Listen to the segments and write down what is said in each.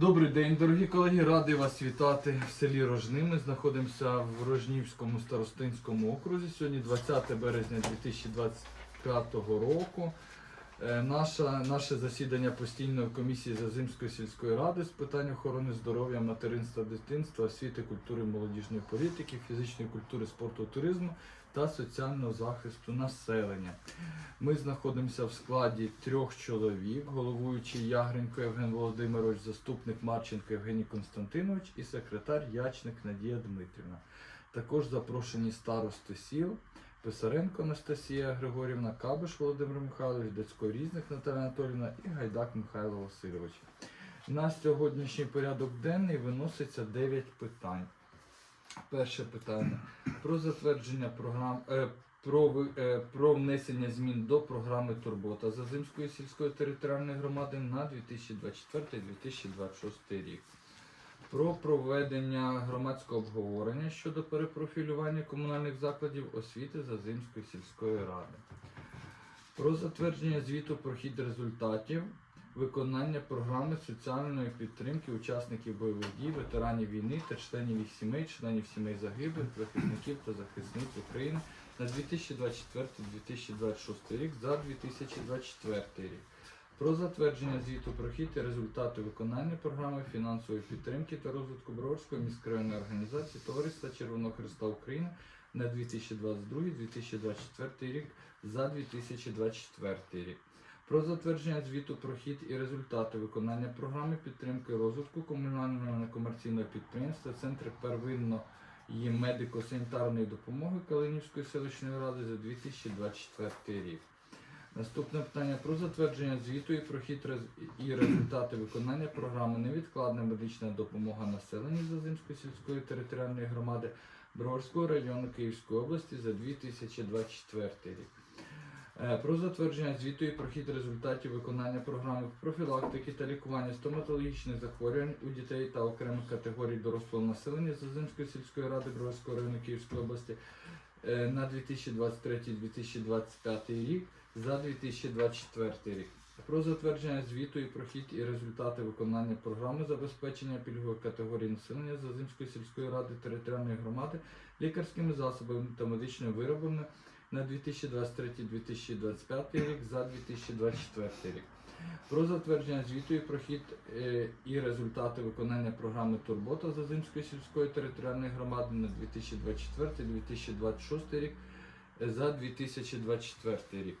Добрий день, дорогі колеги. Радий вас вітати в селі Рожни. Ми знаходимося в Рожнівському старостинському окрузі. Сьогодні 20 березня 2025 року. Е, Наша, наше засідання постійної комісії Зазимської сільської ради з питань охорони здоров'я, материнства, дитинства, освіти, культури, молодіжної політики, фізичної культури, спорту, туризму та соціального захисту населення. Ми знаходимося в складі трьох чоловік, головуючий Ягренко Євген Володимирович, заступник Марченко Євгеній Константинович і секретар Ячник Надія Дмитрівна. Також запрошені старости сіл Писаренко Анастасія Григорівна, Кабиш Володимир Михайлович, Децько Різник Наталя Анатолівна і Гайдак Михайло Васильович. На сьогоднішній порядок денний виноситься 9 питань. Перше питання про затвердження програм е, про, е, про внесення змін до програми Турбота Зазимської сільської територіальної громади на 2024-2026 рік. Про проведення громадського обговорення щодо перепрофілювання комунальних закладів освіти Зазимської сільської ради. Про затвердження звіту про хід результатів виконання програми соціальної підтримки учасників бойових дій, ветеранів війни та членів їх сімей, членів сімей загиблих, захисників та захисниць України на 2024-2026 рік за 2024 рік. Про затвердження звіту про хід і результати виконання програми фінансової підтримки та розвитку Броварської міськрайонної організації Товариства Червоного Христа України на 2022-2024 рік за 2024 рік. Про затвердження звіту про хід і результати виконання програми підтримки розвитку комунального некомерційного підприємства Центр первинної медико-санітарної допомоги Калинівської селищної ради за 2024 рік. Наступне питання про затвердження звіту і про хід і результати виконання програми невідкладна медична допомога населенню Зазимської сільської територіальної громади Броварського району Київської області за 2024 рік. Е, Про затвердження звіту і прохід результатів виконання програми профілактики та лікування стоматологічних захворювань у дітей та окремих категорій дорослого населення Зазимської сільської ради Броварського району Київської області е, на 2023-2025 рік за 2024 рік. Про затвердження звіту і прохід і результати виконання програми забезпечення пільгових категорій населення Зазимської сільської ради територіальної громади лікарськими засобами та медичними виробами на 2023-2025 рік за 2024 рік. Про затвердження звіту і прохід е, і результати виконання програми Турбота Зазимської сільської територіальної громади на 2024-2026 рік е, за 2024 рік.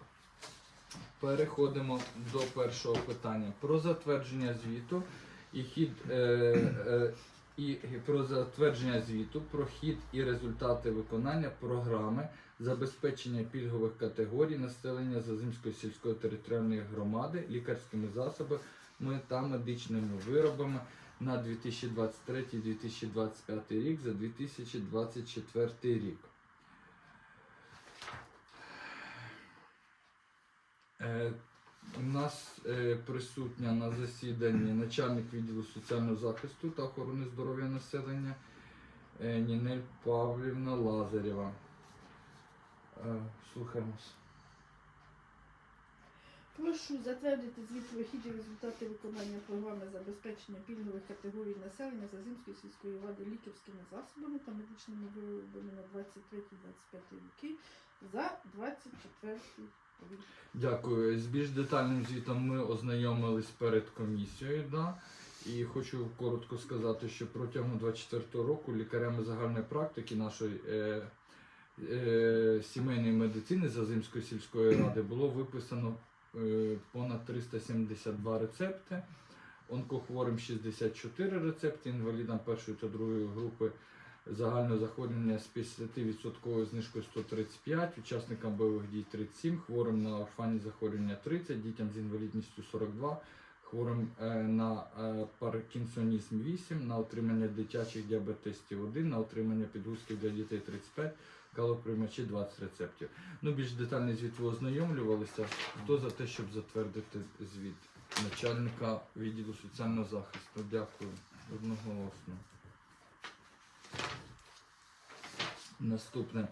Переходимо до першого питання про затвердження звіту і хід е, е, і про затвердження звіту про хід і результати виконання програми забезпечення пільгових категорій населення Зазимської сільської територіальної громади лікарськими засобами та медичними виробами на 2023-2025 рік за 2024 рік. У нас е, присутня на засіданні начальник відділу соціального захисту та охорони здоров'я населення е, Нінель Павлівна Лазарєва. Е, Слухаємось. Прошу затвердити звіт про хід і результати виконання програми забезпечення пільгових категорій населення Зазимської сільської ради лікарськими засобами та медичними виробами на 23-25 роки за 24 рік. Дякую. З більш детальним звітом ми ознайомились перед комісією. Да? І хочу коротко сказати, що протягом 24 року лікарями загальної практики нашої е, е, сімейної медицини Зазимської сільської ради було виписано е, понад 372 рецепти. Онкохворим 64 рецепти, інвалідам першої та другої групи загальне захворювання з 50% знижкою 135, учасникам бойових дій 37, хворим на орфанні захворювання 30, дітям з інвалідністю 42, хворим е, на е, паркінсонізм 8, на отримання дитячих діабетистів 1, на отримання підгузків для дітей 35, калоприймачі 20 рецептів. Ну, більш детальний звіт ви ознайомлювалися. Хто за те, щоб затвердити звіт? Начальника відділу соціального захисту. Дякую. Одноголосно. Наступне.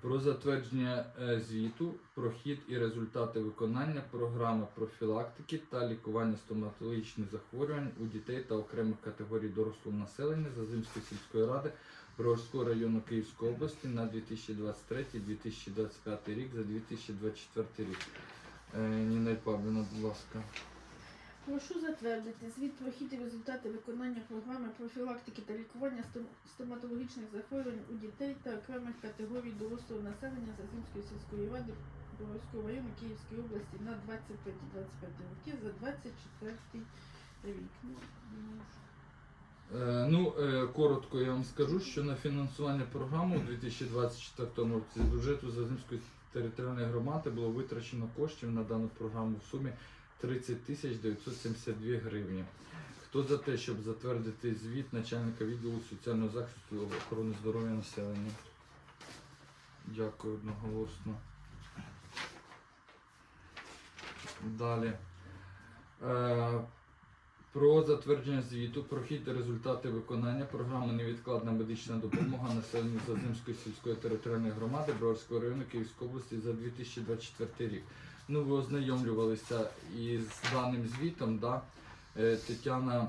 Про затвердження е, звіту про хід і результати виконання програми профілактики та лікування стоматологічних захворювань у дітей та окремих категорій дорослого населення Зазимської сільської ради Броварського району Київської області на 2023-2025 рік за 2024 рік. Е, Ніна Павлівна, будь ласка. Прошу затвердити звіт про хід і результати виконання програми профілактики та лікування стоматологічних захворювань у дітей та окремих категорій дорослого населення Зазимської сільської ради Броварського району Київської області на 25-25 роки за 24 рік. Ну, ну, Е, Ну, е, коротко я вам скажу, що на фінансування програми у 2024 році з бюджету Зазимської територіальної громади було витрачено коштів на дану програму в сумі 30 тисяч 972 гривні. Хто за те, щоб затвердити звіт начальника відділу соціального захисту охорони здоров'я населення? Дякую одноголосно. Далі. Е, про затвердження звіту про хід та результати виконання програми невідкладна медична допомога населенню Зазимської сільської територіальної громади Броварського району Київської області за 2024 рік. Ну, ви ознайомлювалися із даним звітом. Да? Е, Тетяна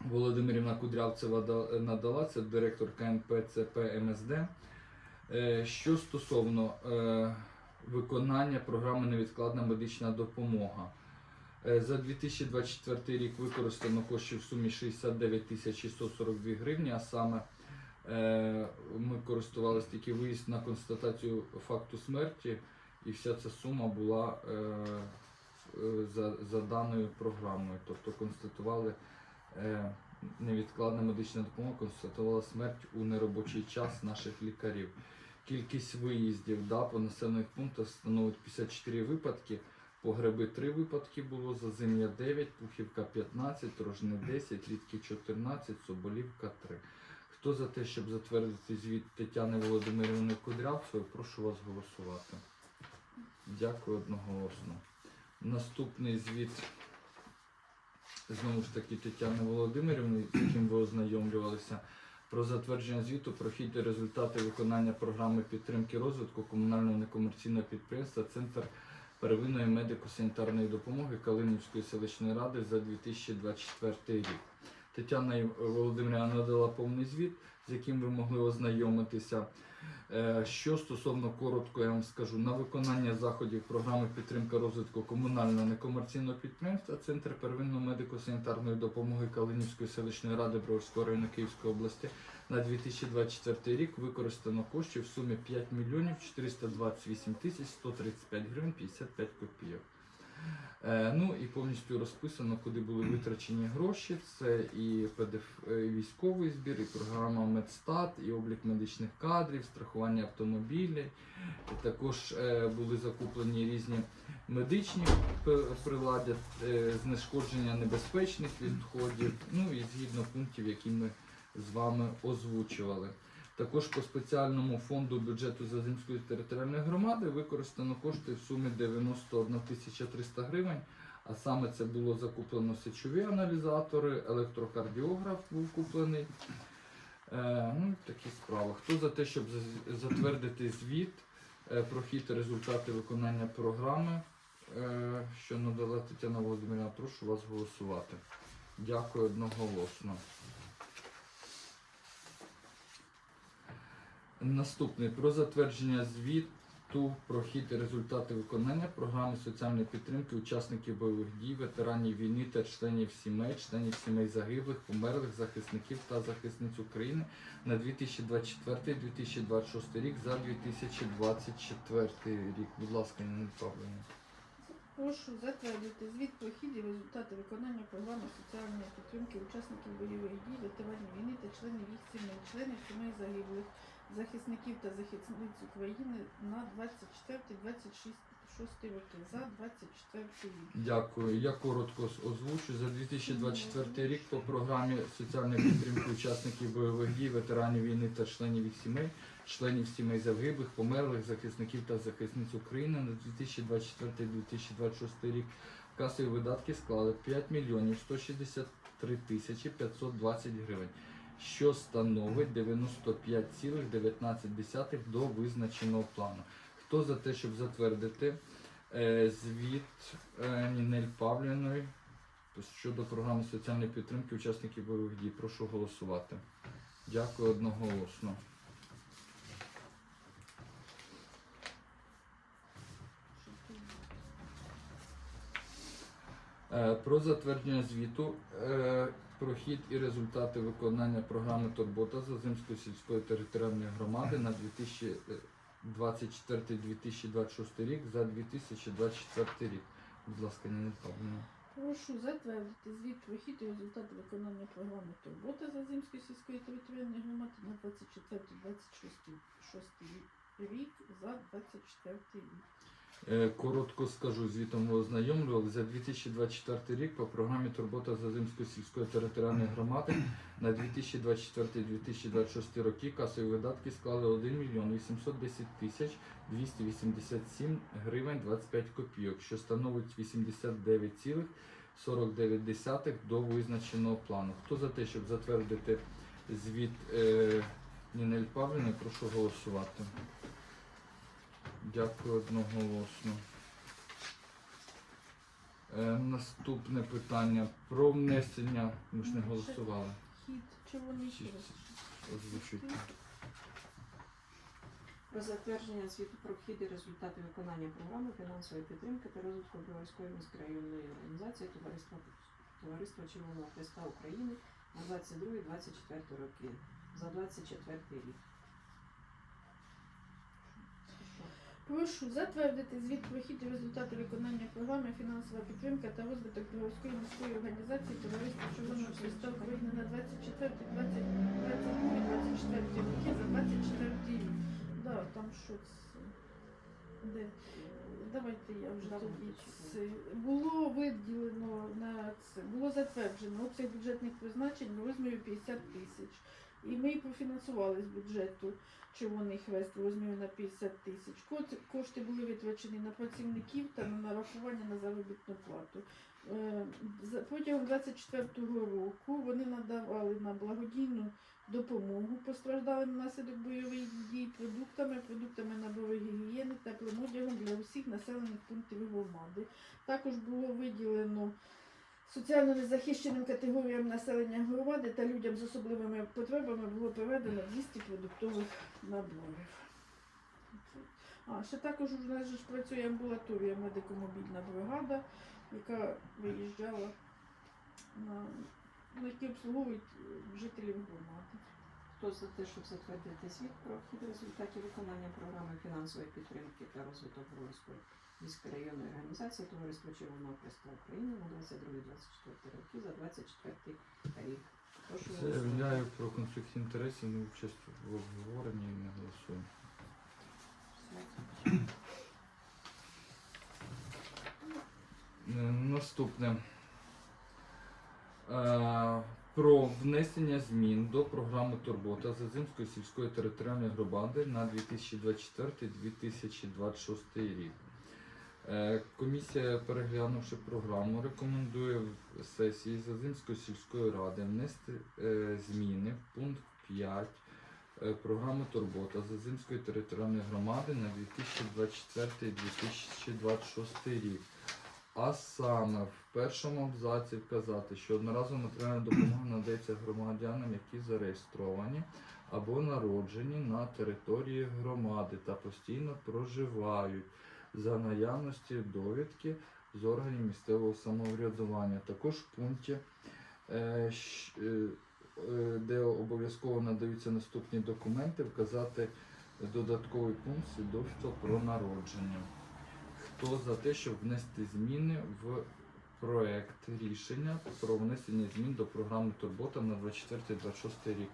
Володимирівна Кудрявцева надала, це директор КНП ЦП МСД. Е, Що стосовно е, виконання програми невідкладна медична допомога. Е, За 2024 рік використано коштів в сумі 69 тисяч 642 гривні, а саме е, ми користувалися тільки виїзд на констатацію факту смерті, і вся ця сума була е, е, за, за даною програмою. Тобто констатували е, невідкладна медична допомога, констатувала смерть у неробочий час наших лікарів. Кількість виїздів да, по населених пунктах становить 54 випадки. Погреби 3 випадки було, Зазим'я 9, Пухівка 15, Рожне 10, Рідки 14, Соболівка 3. Хто за те, щоб затвердити звіт Тетяни Володимирівни Кудрявцевої, прошу вас голосувати. Дякую одноголосно. Наступний звіт знову ж таки Тетяни Володимирівни, з яким ви ознайомлювалися. Про затвердження звіту про хід і результати виконання програми підтримки розвитку комунального некомерційного підприємства Центр первинної медико-санітарної допомоги Калинівської селищної ради за 2024 рік. Тетяна Володимирівна надала повний звіт, з яким ви могли ознайомитися. Е, Що стосовно коротко, я вам скажу, на виконання заходів програми підтримка розвитку комунального некомерційного підприємства Центр первинної медико-санітарної допомоги Калинівської селищної ради Броварського району Київської області на 2024 рік використано коштів в сумі 5 мільйонів 428 тисяч 135 гривень 55 копійок. Е, ну і повністю розписано, куди були витрачені гроші. Це і ПДФ, е, військовий збір, і програма Медстат, і облік медичних кадрів, страхування автомобілів. Також е, були закуплені різні медичні п- приладдя, е, знешкодження небезпечних відходів, ну і згідно пунктів, які ми з вами озвучували. Також по спеціальному фонду бюджету Зазимської територіальної громади використано кошти в сумі 91 тисяча 300 гривень. А саме це було закуплено сечові аналізатори, електрокардіограф був куплений. Е, ну, такі справи. Хто за те, щоб затвердити звіт е, про хід результати виконання програми, е, що надала Тетяна Володимирівна, прошу вас голосувати. Дякую одноголосно. Наступний про затвердження звіту про хід і результати виконання програми соціальної підтримки учасників бойових дій, ветеранів війни та членів сімей, членів сімей загиблих, померлих захисників та захисниць України на 2024-2026 рік за 2024 рік. Будь ласка, Ніна Павлівна. Прошу затвердити звіт про хід і результати виконання програми соціальної підтримки учасників бойових дій, ветеранів війни та членів їх сімей, членів сімей загиблих, захисників та захисниць України на 24-26 роки за 24 рік. Дякую. Я коротко озвучу. За 2024 рік по програмі соціальної підтримки учасників бойових дій, ветеранів війни та членів їх сімей, членів сімей загиблих, померлих, захисників та захисниць України на 2024-2026 рік касові видатки склали 5 мільйонів 163 тисячі 520 гривень. Що становить 95,19 до визначеного плану. Хто за те, щоб затвердити е, звіт е, Нінель Павліної щодо програми соціальної підтримки учасників бойових дій? Прошу голосувати. Дякую одноголосно. Е, Про затвердження звіту е, про хід і результати виконання програми Турбота Зазимської сільської територіальної громади на 2024-2026 рік за 2024 рік. Будь ласка, Ніна Павлівна. Прошу затвердити звіт про хід і результати виконання програми Турбота Зазимської сільської територіальної громади на 24-26 рік за 24 рік. Е, Коротко скажу, звітом ви ознайомлювали. За 2024 рік по програмі Турбота Зазимської сільської територіальної громади на 2024-2026 роки касові видатки склали 1 мільйон 810 тисяч 287 гривень 25 копійок, що становить 89,49 до визначеного плану. Хто за те, щоб затвердити звіт е, Нінель Павлівни, прошу голосувати. Дякую одноголосно. Е, наступне питання про внесення. Ми ж не голосували. Хід Чи-. Озвучуйте. Про затвердження звіту про вхід і результати виконання програми фінансової підтримки та розвитку Броварської міськрайонної організації Товариства, Товариства Червоного Христа України на 22-24 роки за 24 рік. Прошу затвердити звіт про хід і результати виконання програми фінансова підтримка та розвиток Білоруської міської організації Товариства Червоного Христа України на 24, 20, 22, 24 роки за 24 рік. Да, там що це? Де? Давайте я вже тоді це. Було виділено на це, було затверджено обсяг бюджетних призначень в розмірі 50 тисяч. І ми профінансували з бюджету Червоний Хрест в розмірі на 50 тисяч. Кошти були витрачені на працівників та на нарахування на заробітну плату. Е, Протягом 24-го року вони надавали на благодійну допомогу постраждалим внаслідок бойових дій продуктами, продуктами набору гігієни, теплим одягом для усіх населених пунктів громади. Також було виділено соціально незахищеним категоріям населення громади та людям з особливими потребами було проведено 200 продуктових наборів. А, ще також у нас же працює амбулаторія медико-мобільна бригада, яка виїжджала на які обслуговують е, жителів громади. Хто за те, щоб затвердити звіт про вхід результатів виконання програми фінансової підтримки та розвиток Броварської міськрайонної організації Товариства Червоного Христа України на 22-24 роки за 24 рік. Прошу. Заявляю про конфлікт інтересів, не участь в обговоренні і не голосуємо. Все. Е, Наступне. Е, Про внесення змін до програми Турбота Зазимської сільської територіальної громади на 2024-2026 рік. Е, Комісія, переглянувши програму, рекомендує в сесії Зазимської сільської ради внести е, зміни в пункт 5 е, програми Турбота Зазимської територіальної громади на 2024-2026 рік. А саме першому абзаці вказати, що одноразова матеріальна допомога надається громадянам, які зареєстровані або народжені на території громади та постійно проживають за наявності довідки з органів місцевого самоврядування. Також в пункті, е, е, де обов'язково надаються наступні документи, вказати додатковий пункт свідоцтва про народження. Хто за те, щоб внести зміни в проект рішення про внесення змін до програми Турбота на 24-26 рік?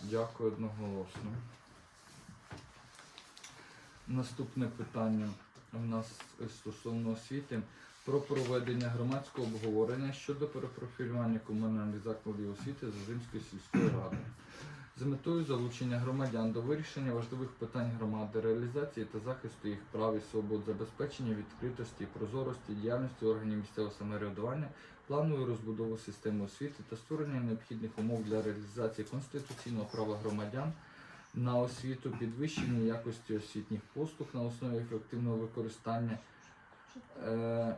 Дякую одноголосно. Наступне питання у нас стосовно освіти про проведення громадського обговорення щодо перепрофілювання комунальних закладів освіти Зазимської сільської ради. З метою залучення громадян до вирішення важливих питань громади, реалізації та захисту їх прав і свобод, забезпечення відкритості прозорості діяльності органів місцевого самоврядування планову розбудову системи освіти та створення необхідних умов для реалізації конституційного права громадян на освіту, підвищення якості освітніх послуг на основі ефективного використання е,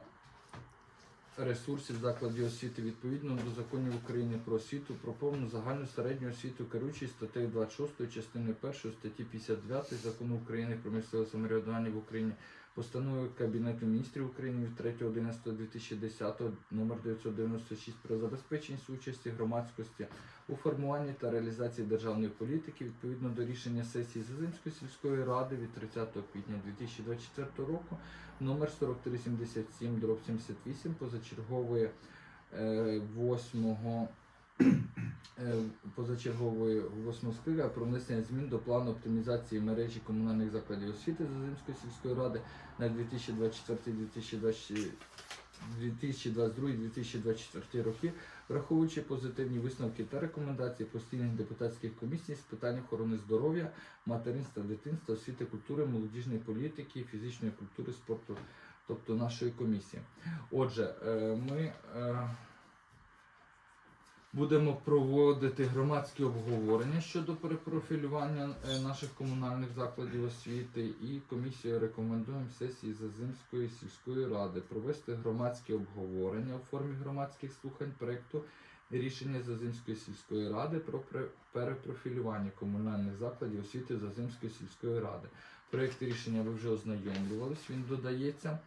ресурсів закладів освіти відповідно до законів України про освіту, про повну загальну середню освіту, керуючись статтею 26 частини 1 статті 59 закону України про місцеве самоврядування в Україні, постанови Кабінету міністрів України від 3.11.2010 номер 996 про забезпечення участі громадськості у формуванні та реалізації державної політики відповідно до рішення сесії Зазимської сільської ради від 30 квітня 2024 року номер 4377 дроб 78 позачергової е, 8 е, позачергової 8 склика про внесення змін до плану оптимізації мережі комунальних закладів освіти Зазимської сільської ради на 2024-2024 2022-2024 роки, враховуючи позитивні висновки та рекомендації постійних депутатських комісій з питань охорони здоров'я, материнства, дитинства, освіти, культури, молодіжної політики, фізичної культури, спорту, тобто нашої комісії. Отже, е, ми е, будемо проводити громадські обговорення щодо перепрофілювання е, наших комунальних закладів освіти і комісією рекомендуємо сесії Зазимської сільської ради провести громадські обговорення у формі громадських слухань проекту рішення Зазимської сільської ради про перепрофілювання комунальних закладів освіти Зазимської сільської ради. Проект рішення ви вже ознайомлювались, він додається.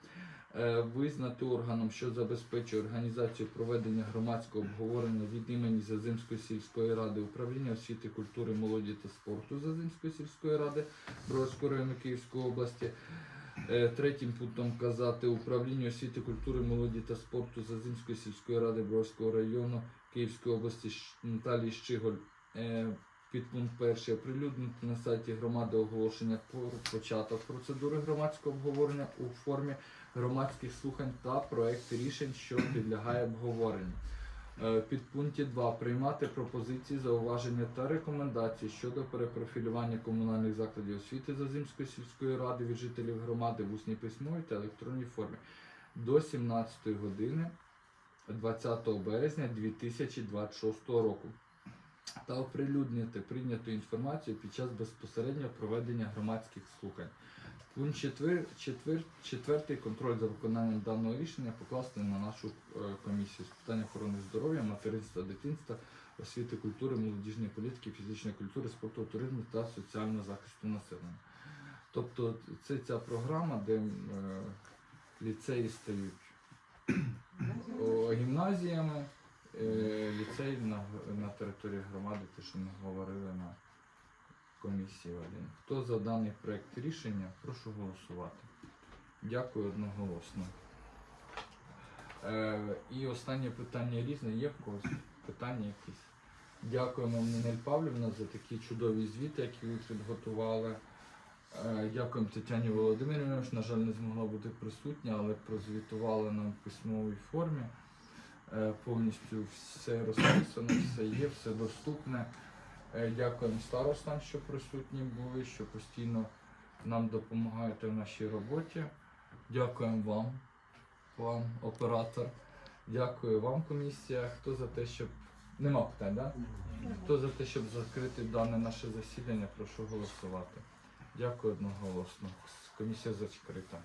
Е, Визнати органом, що забезпечує організацію проведення громадського обговорення від імені Зазимської сільської ради управління освіти, культури, молоді та спорту Зазимської сільської ради Бродського району Київської області. Е, Третім пунктом казати управління освіти, культури, молоді та спорту Зазимської сільської ради Бродського району Київської області Наталії Щиголь. Підпункт перший. Оприлюднити на сайті громади оголошення про початок процедури громадського обговорення у формі громадських слухань та проект рішень, що підлягає обговоренню. Е, Підпункті 2 приймати пропозиції, зауваження та рекомендації щодо перепрофілювання комунальних закладів освіти Зазимської сільської ради від жителів громади в усній письмовій та електронній формі до 17 години 20 березня 2026 року та оприлюднити прийняту інформацію під час безпосереднього проведення громадських слухань. Пункт четвер, четвер, четвертий контроль за виконанням даного рішення покласти на нашу е, комісію з питань охорони здоров'я, материнства, дитинства, освіти, культури, молодіжної політики, фізичної культури, спорту, туризму та соціального захисту населення. Тобто це ця програма, де е, ліцеї стають гімназіями, ліцей на, на території громади, те, що ми говорили на комісії один. Хто за даний проект рішення, прошу голосувати. Дякую одноголосно. Е, і останнє питання різне. Є в когось питання якісь? Дякуємо Нінель Павлівна за такі чудові звіти, які ви підготували. Е, Дякуємо Тетяні Володимирівні, що, на жаль, не змогла бути присутня, але прозвітувала нам в письмовій формі. Е, Повністю все розписано, все є, все доступне. Е, Дякуємо старостам, що присутні були, що постійно нам допомагаєте в нашій роботі. Дякуємо вам, вам, оператор. Дякую вам, комісія. Хто за те, щоб. Нема питань. Да? Хто за те, щоб закрити дане наше засідання, прошу голосувати. Дякую одноголосно. Комісія закрита.